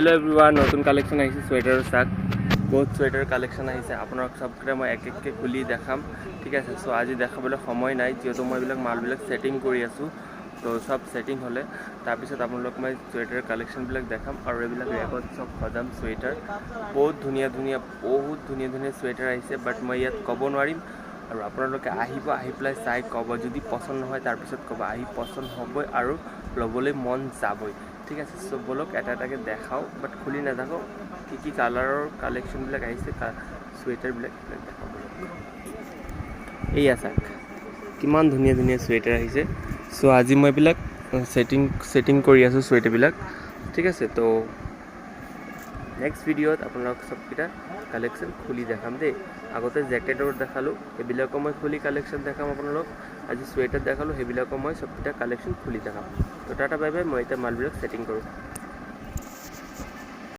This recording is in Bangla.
হেল্ল' এভৰিৱান নতুন কালেকশ্যন আহিছে চুৱেটাৰৰ চাক বহুত চুৱেটাৰ কালেকশ্যন আহিছে, আপোনাক চবকেইটা মই এক এককৈ খুলি দেখাম, ঠিক আছে? চ' আজি দেখাবলৈ সময় নাই, যিহেতু মই এইবিলাক মালবিলাক ছেটিং কৰি আছোঁ। তো চব ছেটিং হ'লে, তাৰপিছত আপোনালোক মই চুৱেটাৰ কালেকশ্যনবিলাক দেখাম আৰু এইবিলাক ৰেকত চব সজাম চুৱেটাৰ বহুত ধুনীয়া ধুনীয়া, বহুত ধুনীয়া ধুনীয়া চুৱেটাৰ আহিছে বাট মই ইয়াত ক'ব নোৱাৰিম। আৰু আপোনালোকে আহিব, আহি পেলাই চাই ক'ব, যদি পচন্দ নহয়, তাৰপিছত ক'ব, আহি পচন্দ হ'বই আৰু ল'বলৈ মন যাবই। ঠিক আছে সো এটা এটাকৈ দেখাওঁ বাট খুলি নাথাকোঁ কি কি কালাৰৰ কালেকশ্যনবিলাক আহিছে চুৱেটাৰবিলাক এইবিলাক দেখাওঁ ব'লক এইয়া চাওক কিমান ধুনীয়া ধুনীয়া চুৱেটাৰ আহিছে। চ' আজি মই এইবিলাক ছেটিং ছেটিং কৰি আছোঁ চুৱেটাৰবিলাক ঠিক আছে, তো নেক্সট ভিডিঅ'ত আপোনালোক চবকেইটা কালেকশ্যন খুলি দেখাম দেই। আগতে জেকেটৰ দেখালোঁ, সেইবিলাকো মই খুলি কালেকশ্যন দেখাম আপোনালোক আজি চুৱেটাৰ দেখালোঁ, সেইবিলাকো মই চবকেইটা কালেকশ্যন খুলি দেখাম। তো টাটা বাই বাই, মই এতিয়া মালবিলাক ছেটিং কৰোঁ।